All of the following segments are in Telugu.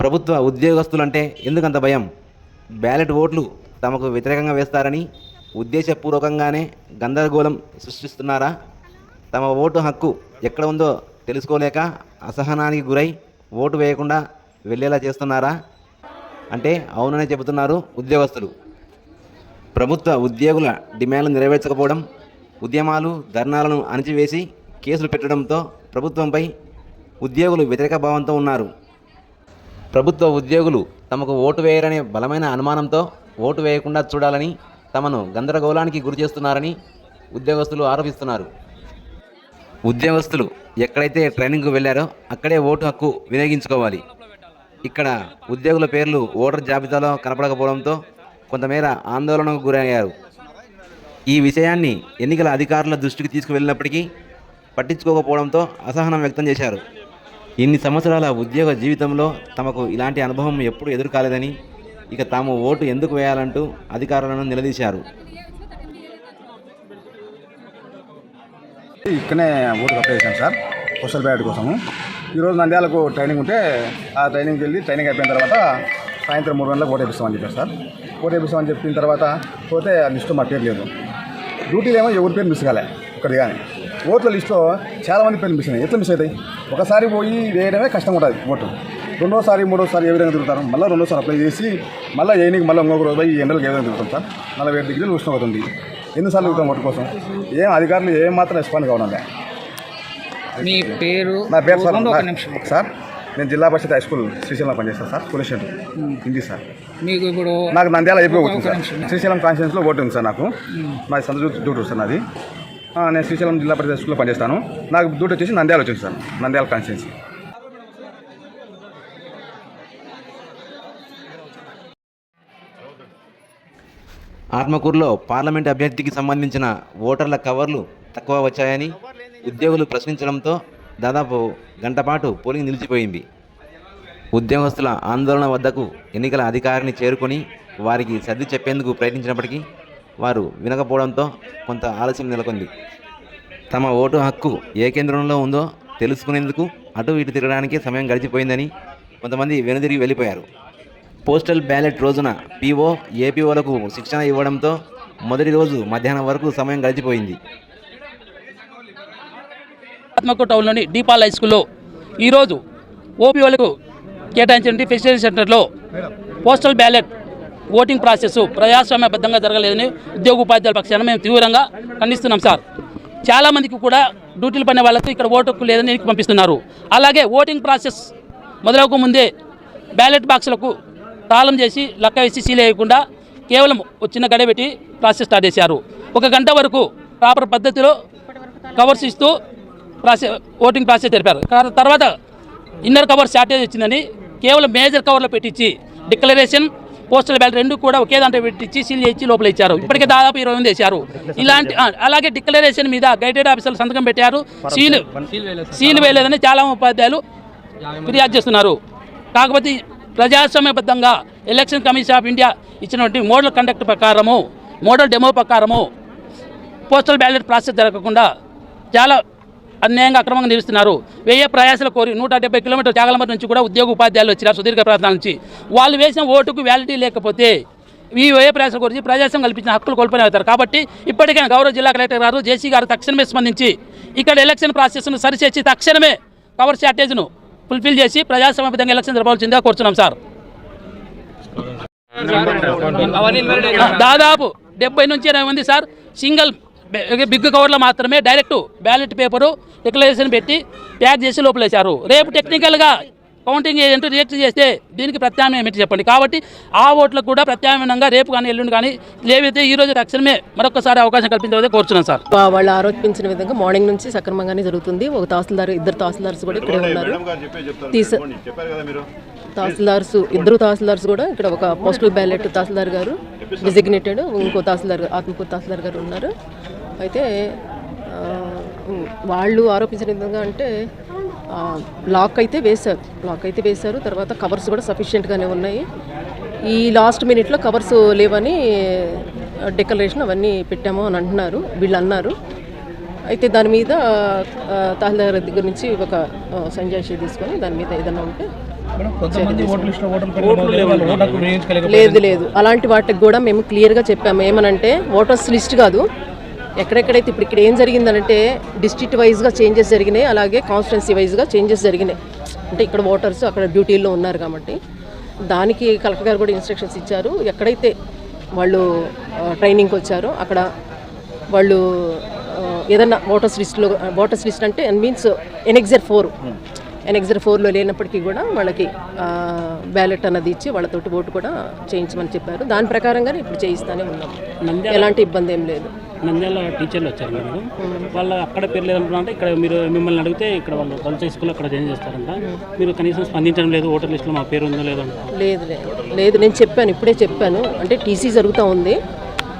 ప్రభుత్వ ఉద్యోగస్తులంటే ఎందుకంత భయం? బ్యాలెట్ ఓట్లు తమకు వ్యతిరేకంగా వేస్తారని ఉద్దేశపూర్వకంగానే గందరగోళం సృష్టిస్తున్నారా? తమ ఓటు హక్కు ఎక్కడ ఉందో తెలుసుకోలేక అసహనానికి గురై ఓటు వేయకుండా వెళ్ళేలా చేస్తున్నారా? అంటే అవుననే చెబుతున్నారు ఉద్యోగస్తులు. ప్రభుత్వ ఉద్యోగుల డిమాండ్లు నెరవేర్చకపోవడం ఉద్యమాలు ధర్నాలను అణిచివేసి కేసులు పెట్టడంతో ప్రభుత్వంపై ఉద్యోగులు వ్యతిరేక భావంతో ఉన్నారు. ప్రభుత్వ ఉద్యోగులు తమకు ఓటు వేయరనే బలమైన అనుమానంతో ఓటు వేయకుండా చూడాలని తమను గందరగోళానికి గురి చేస్తున్నారని ఉద్యోగస్తులు ఆరోపిస్తున్నారు. ఉద్యోగస్తులు ఎక్కడైతే ట్రైనింగ్కు వెళ్ళారో అక్కడే ఓటు హక్కు వినియోగించుకోవాలి. ఇక్కడ ఉద్యోగుల పేర్లు ఓటర్ జాబితాలో కనపడకపోవడంతో కొంతమేర ఆందోళనకు గురయ్యారు. ఈ విషయాన్ని ఎన్నికల అధికారుల దృష్టికి తీసుకువెళ్ళినప్పటికీ పట్టించుకోకపోవడంతో అసహనం వ్యక్తం చేశారు. ఇన్ని సంవత్సరాల ఉద్యోగ జీవితంలో తమకు ఇలాంటి అనుభవం ఎప్పుడూ ఎదురు కాలేదని ఇక తాము ఓటు ఎందుకు వేయాలంటూ అధికారులను నిలదీశారు. ఇక్కడనే ఓటు కట్టేసాం సార్ పోస్టల్ బ్యాట్ కోసము. ఈరోజు నంద్యాలకు ట్రైనింగ్ ఉంటే ఆ ట్రైనింగ్కి వెళ్ళి ట్రైనింగ్ అయిపోయిన తర్వాత సాయంత్రం మూడు గంటలకు ఓటు వేపిస్తామని చెప్పారు సార్. ఓటు వేపిస్తామని చెప్పిన తర్వాత పోతే ఆ లిస్టు మా పేరు లేదు. డ్యూటీలో ఏమో ఎవరి పేరు మిస్ కాలే ఒకటి కానీ. ఓట్ల లిస్టులో చాలామంది పేర్లు మిస్ అయినాయి. ఎట్లా మిస్ అవుతాయి? ఒకసారి పోయి వేయడమే కష్టం ఉంటుంది ఓటు. రెండోసారి మూడోసారి ఏ విధంగా తిరుగుతారు? మళ్ళీ రెండోసారి అప్లై చేసి మళ్ళీ ఏనికి మళ్ళీ ఇంకొక రోజు పోయి ఎండలకు ఏ విధంగా తిరుగుతాం సార్ నలభై ఏడు డిగ్రీలు ఉష్ణోగ్రత ఎన్నిసార్లు తిరుగుతాం ఓటు కోసం? ఏం అధికారులు ఏం మాత్రం రెస్పాండ్ కావడం మీ పేరు? నా పేరు సార్. నా- సార్ నేను జిల్లా పరిషత్ హై స్కూల్ శ్రీశైలం పనిచేస్తాను sir police station Hindi sir. మీకు ఇప్పుడు నాకు నంద్యాల ఒక సార్. శ్రీశైలం కాన్స్టిట్యూన్స్లో ఓటు ఉంది సార్ నాకు. నాది సంత డ్యూటీ సార్ నాది. నేను శ్రీశైలం జిల్లా పరిషత్ స్కూల్లో పనిచేస్తాను. నాకు డ్యూటీ వచ్చేసి నంద్యాల వచ్చింది సార్. నంద్యాల కాన్స్టిట్యున్సీ. ఆత్మకూరులో పార్లమెంట్ అభ్యర్థికి సంబంధించిన ఓటర్ల కవర్లు తక్కువ వచ్చాయని ఉద్యోగులు ప్రశ్నించడంతో దాదాపు గంట పాటు పోలింగ్ నిలిచిపోయింది. ఉద్యోగస్తుల ఆందోళన వద్దకు ఎన్నికల అధికారిని చేరుకొని వారికి సర్ది చెప్పేందుకు ప్రయత్నించినప్పటికీ వారు వినకపోవడంతో కొంత ఆలస్యం నెలకొంది. తమ ఓటు హక్కు ఏ కేంద్రంలో ఉందో తెలుసుకునేందుకు అటు ఇటు తిరగడానికి సమయం గడిచిపోయిందని కొంతమంది వెనుదిరిగి వెళ్ళిపోయారు. పోస్టల్ బ్యాలెట్ రోజున పీఓ ఏపీఓలకు శిక్షణ ఇవ్వడంతో మొదటి రోజు మధ్యాహ్నం వరకు సమయం గడిచిపోయింది. ఆత్మకూరు టౌన్లోని డీపాల్ హై స్కూల్లో ఈరోజు ఓపీఓలకు కేటాయించిన ఫెసిలిటీ సెంటర్లో పోస్టల్ బ్యాలెట్ ఓటింగ్ ప్రాసెస్ ప్రజాస్వామ్యబద్ధంగా జరగలేదని ఉద్యోగ ఉపాధ్యాయుల పక్షాన మేము తీవ్రంగా ఖండిస్తున్నాం సార్. చాలామందికి కూడా డ్యూటీలు పడిన వాళ్ళకు ఇక్కడ ఓటుకు లేదని పంపిస్తున్నారు. అలాగే ఓటింగ్ ప్రాసెస్ మొదలవక ముందే బ్యాలెట్ బాక్సులకు తాళం చేసి లక్క వేసి సీల్ వేయకుండా కేవలం ఒక చిన్న గడ పెట్టి ప్రాసెస్ స్టార్ట్ చేశారు. ఒక గంట వరకు ప్రాపర్ పద్ధతిలో కవర్స్ ఇస్తూ ప్రాసెస్ ఓటింగ్ ప్రాసెస్ జరిపారు. తర్వాత ఇన్నర్ కవర్ షార్టేజ్ వచ్చిందని కేవలం మేజర్ కవర్లో పెట్టించి డిక్లరేషన్ పోస్టల్ బ్యాలెట్ రెండు కూడా ఒకే దాంట్లో పెట్టించి సీల్ చేసి లోపల ఇచ్చారు. ఇప్పటికే దాదాపు ఇరవై మంది వేశారు. ఇలాంటి అలాగే డిక్లరేషన్ మీద గైడెడ్ ఆఫీసర్లు సంతకం పెట్టారు. సీల్ సీల్ వేయలేదని చాలా ఉపాధ్యాయులు ఫిర్యాదు చేస్తున్నారు. కాకపోతే ప్రజాస్వామ్యబద్ధంగా ఎలక్షన్ కమిషన్ ఆఫ్ ఇండియా ఇచ్చినటువంటి మోడల్ కండక్ట్ ప్రకారము మోడల్ డెమో ప్రకారము పోస్టల్ బ్యాలెట్ ప్రాసెస్ జరగకుండా చాలా అన్యాయంగా అక్రమంగా నిలుస్తున్నారు. వెయ్యి ప్రయాసాలు కోరి నూట డెబ్బై కిలోమీటర్ జాగలమర్ నుంచి కూడా ఉద్యోగ ఉపాధ్యాయులు వచ్చినారు సుదీర్ఘ ప్రాంతాల నుంచి. వాళ్ళు వేసిన ఓటుకు వ్యాలిటీ లేకపోతే ఈ వ్యయ ప్రయాసాల గురించి ప్రజాస్వామ్యం కల్పించిన హక్కులు కోల్పోయిన అవుతారు. కాబట్టి ఇప్పటికైనా గౌరవ జిల్లా కలెక్టర్ గారు జేసీ గారు తక్షణమే స్పందించి ఇక్కడ ఎలక్షన్ ప్రాసెస్ను సరిచేసి తక్షణమే కవర్ షార్టేజ్ను ఫుల్ఫిల్ చేసి ప్రజాస్వామ్యబద్ధంగా ఎలక్షన్ జరపవలసిందిగా కోరుతున్నాం సార్. దాదాపు డెబ్బై నుంచి ఎనభై మంది సార్. సింగిల్ బిగ్ కవర్లో మాత్రమే డైరెక్ట్ బ్యాలెట్ పేపరు డిక్లరేషన్ పెట్టి ప్యాక్ చేసి లోపలేశారు. రేపు టెక్నికల్గా కౌంటింగ్ ఏజెంట్ రిజెక్ట్ చేస్తే దీనికి ప్రత్యామ్నాయం ఏంటి చెప్పండి? కాబట్టి ఆ ఓట్లకు కూడా ప్రత్యామ్నాయంగా రేపు కానీ ఎల్లుండి కానీ లేవైతే ఈ రోజు తక్షణమే మరొకసారి అవకాశం కల్పించవలసి కోరుతున్నాను సార్. వాళ్ళు ఆరోపించిన విధంగా మార్నింగ్ నుంచి సక్రమంగానే జరుగుతుంది. ఒక తహసీల్దార్ ఇద్దరు తహసీల్దార్స్ కూడా ఇక్కడే ఉన్నారు. తీస తహసీల్దార్స్ ఇద్దరు తహసీల్దార్స్ కూడా ఇక్కడ ఒక పోస్టల్ బ్యాలెట్ తహసీల్దార్ గారు డిజిగ్నేటెడ్ ఇంకో తహసీల్దార్ ఆత్మకూరు తహసీల్దార్ గారు ఉన్నారు. అయితే వాళ్ళు ఆరోపించిన విధంగా అంటే లాక్ అయితే వేశారు. లాక్ అయితే వేశారు. తర్వాత కవర్స్ కూడా సఫిషియెంట్గానే ఉన్నాయి. ఈ లాస్ట్ మినిట్లో కవర్స్ లేవని డెకరేషన్ అవన్నీ పెట్టాము అని అంటున్నారు. వీళ్ళు అన్నారు. అయితే దాని మీద తహసీల్దార్ దగ్గర నుంచి ఒక సంజాయిషి తీసుకొని దాని మీద ఏదైనా ఉంటే లేదు లేదు. అలాంటి వాటికి కూడా మేము క్లియర్గా చెప్పాము. ఏమనంటే ఓటర్స్ లిస్ట్ కాదు. ఎక్కడెక్కడైతే ఇప్పుడు ఇక్కడ ఏం జరిగిందనంటే డిస్ట్రిక్ట్ వైజ్గా చేంజెస్ జరిగినాయి అలాగే కాన్స్టిట్యున్సీ వైజ్గా చేంజెస్ జరిగినాయి. అంటే ఇక్కడ ఓటర్స్ అక్కడ డ్యూటీల్లో ఉన్నారు కాబట్టి. దానికి కలెక్టర్ గారు కూడా ఇన్స్ట్రక్షన్స్ ఇచ్చారు. ఎక్కడైతే వాళ్ళు ట్రైనింగ్కి వచ్చారో అక్కడ వాళ్ళు ఏదన్నా ఓటర్స్ లిస్ట్లో ఓటర్స్ లిస్ట్ అంటే మీన్స్ ఎనెక్జర్ ఫోర్ ఎనెక్జర్ ఫోర్లో లేనప్పటికీ కూడా వాళ్ళకి బ్యాలెట్ అన్నది ఇచ్చి వాళ్ళతోటి ఓటు కూడా చేయించమని చెప్పారు. దాని ప్రకారంగానే ఇప్పుడు చేయిస్తానే ఉన్నాం. ఎలాంటి ఇబ్బంది ఏం లేదు. నంద్యాల టీచర్లు వచ్చారు మేడం వాళ్ళు అక్కడ పేరు లేదంటున్నారంటే ఇక్కడ మీరు మిమ్మల్ని అడిగితే ఇక్కడ వాళ్ళు గర్ల్స్ హై స్కూల్ అక్కడ జాయిన్ చేస్తారంట. మీరు కనీసం స్పందించడం లేదు ఓటర్ లిస్టులో మా పేరు ఉందో లేదో లేదు లేదు లేదు నేను చెప్పాను ఇప్పుడే చెప్పాను. అంటే టీసీ జరుగుతూ ఉంది.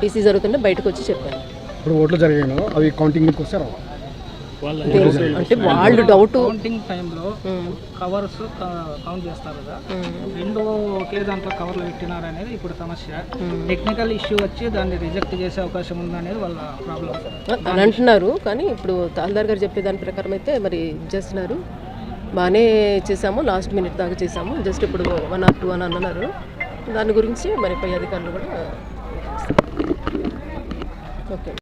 టీసీ జరుగుతుంటే బయటకు వచ్చి చెప్పాను. ఇప్పుడు ఓట్లు జరిగాను అవి కౌంటింగ్కి వస్తే అంటే వాళ్ళు డౌట్ కౌంటింగ్ టైంలో కవర్స్ కౌంట్ చేస్తారు కదా. రెండు ఒకే దాంట్లో కవర్లు పెట్టినారు అనేది ఇప్పుడు సమస్య. టెక్నికల్ ఇష్యూ వచ్చి దాన్ని రిజెక్ట్ చేసే అవకాశం ఉందనేది వాళ్ళ ప్రాబ్లం అని అంటున్నారు కానీ ఇప్పుడు తహసీల్దార్ గారు చెప్పే దాని ప్రకారం అయితే మరి చేస్తున్నారు బాగానే చేసాము లాస్ట్ మినిట్ దాకా చేసాము జస్ట్ ఇప్పుడు వన్ ఆర్ టూ అని అన్నారు. దాని గురించి మరి పై అధికారులు కూడా ఓకే.